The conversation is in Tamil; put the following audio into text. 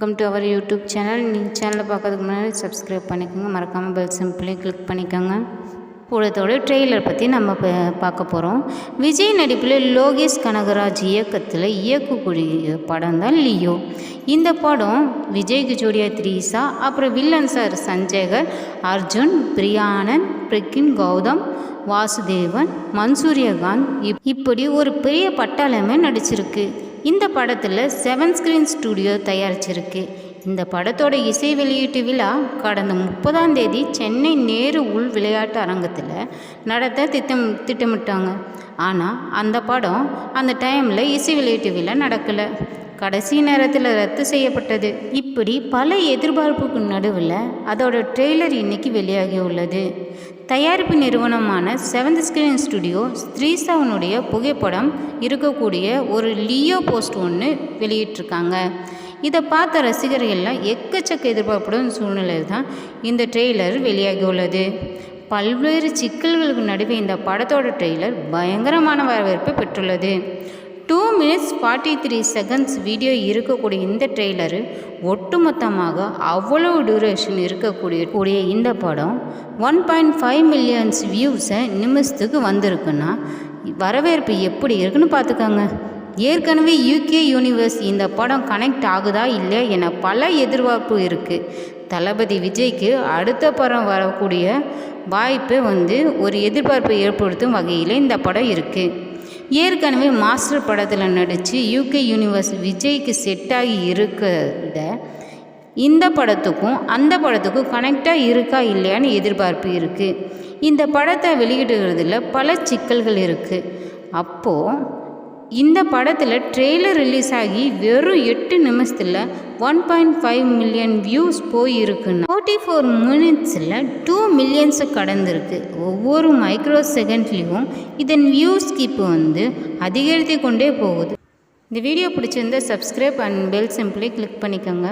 Welcome to our YouTube channel நீங்கள் சேனலை பார்க்கறதுக்கு முன்னாடி சப்ஸ்கிரைப் பண்ணிக்கோங்க. மறக்காமல் பெல் சிம்பிளே கிளிக் பண்ணிக்கோங்க. கூடத்தோட ட்ரெய்லர் பற்றி நம்ம பார்க்க போகிறோம் விஜய் நடிப்பில் லோகேஷ் கனகராஜ் இயக்கத்தில் இயக்கக்கூடிய படம் தான் லியோ. இந்த படம் விஜய்க்கு ஜோடியா த்ரீசா அப்புறம் வில்லன் சார் சஞ்சேகர் அர்ஜுன் பிரியானன் பிரகின் கௌதம் வாசுதேவன் மன்சூரியகாந்த் இப் இப்படி ஒரு பெரிய பட்டாளமே நடிச்சிருக்கு. இந்த படத்தில் செவன் ஸ்க்ரீன் ஸ்டுடியோ தயாரிச்சிருக்கு. இந்த படத்தோட இசை வெளியீட்டு விழா கடந்த முப்பதாம் தேதி சென்னை நேரு உள் விளையாட்டு அரங்கத்தில் நடத்த திட்டம் திட்டமிட்டாங்க. ஆனால் அந்த படம் அந்த டைமில் இசை வெளியீட்டு விழா நடக்கலை. கடைசி நேரத்தில் ரத்து செய்யப்பட்டது. இப்படி பல எதிர்பார்ப்புக்கு நடுவில் அதோட ட்ரெய்லர் இன்னைக்கு வெளியாகி உள்ளது. தயாரிப்பு நிறுவனமான செவன்த் ஸ்கிரீன் ஸ்டுடியோ ஸ்ரீசாவனுடைய புகைப்படம் இருக்கக்கூடிய ஒரு லியோ போஸ்ட் ஒன்று வெளியிட்டிருக்காங்க. இதை பார்த்த ரசிகர்கள்லாம் எக்கச்சக்க எதிர்பார்ப்புடன் சூழ்நிலையில் தான் இந்த ட்ரெய்லர் வெளியாகி உள்ளது. பல்வேறு சிக்கல்களுக்கு நடுவே இந்த படத்தோட ட்ரெய்லர் பயங்கரமான வரவேற்பை பெற்றுள்ளது. Two minutes forty three seconds video இருக்கக்கூடிய இந்த ட்ரெய்லரு ஒட்டுமொத்தமாக அவ்வளோ டியூரேஷன் இருக்கக்கூடிய கூடிய இந்த படம் ஒன் பாயிண்ட் ஃபைவ் மில்லியன்ஸ் வியூஸை நிமிஷத்துக்கு வந்திருக்குன்னா வரவேற்பு எப்படி இருக்குன்னு பார்த்துக்கோங்க. ஏற்கனவே யூகே யூனிவர்ஸ் இந்த படம் கனெக்ட் ஆகுதா இல்லையா என பல எதிர்பார்ப்பு இருக்குது தளபதி விஜய்க்கு அடுத்த படம் வரக்கூடிய வாய்ப்பை வந்து ஒரு எதிர்பார்ப்பை ஏற்படுத்தும் வகையில் இந்த படம் இருக்குது ஏற்கனவே மாஸ்டர் படத்தில் நடித்து யூகே யூனிவர்ஸ் விஜய்க்கு செட் ஆகி இருக்கிறத இந்த படத்துக்கும் அந்த படத்துக்கும் கனெக்டாக இருக்கா இல்லையான்னு எதிர்பார்ப்பு இருக்குது இந்த படத்தை வெளியிடுகிறதுல பல சிக்கல்கள் இருக்குது அப்போது இந்த படத்தில் ட்ரெய்லர் ரிலீஸ் ஆகி வெறும் எட்டு நிமிஷத்தில் one point five million views போயிருக்குன்னா forty four மினிட்ஸில் டூ மில்லியன்ஸு கடந்திருக்கு. ஒவ்வொரு மைக்ரோ செகண்ட்லேயும் இதன் வியூஸ் கிப்பு வந்து அதிகரித்து கொண்டே போகுது. இந்த வீடியோ பிடிச்சிருந்தால் subscribe and bell simply click பண்ணிக்கோங்க.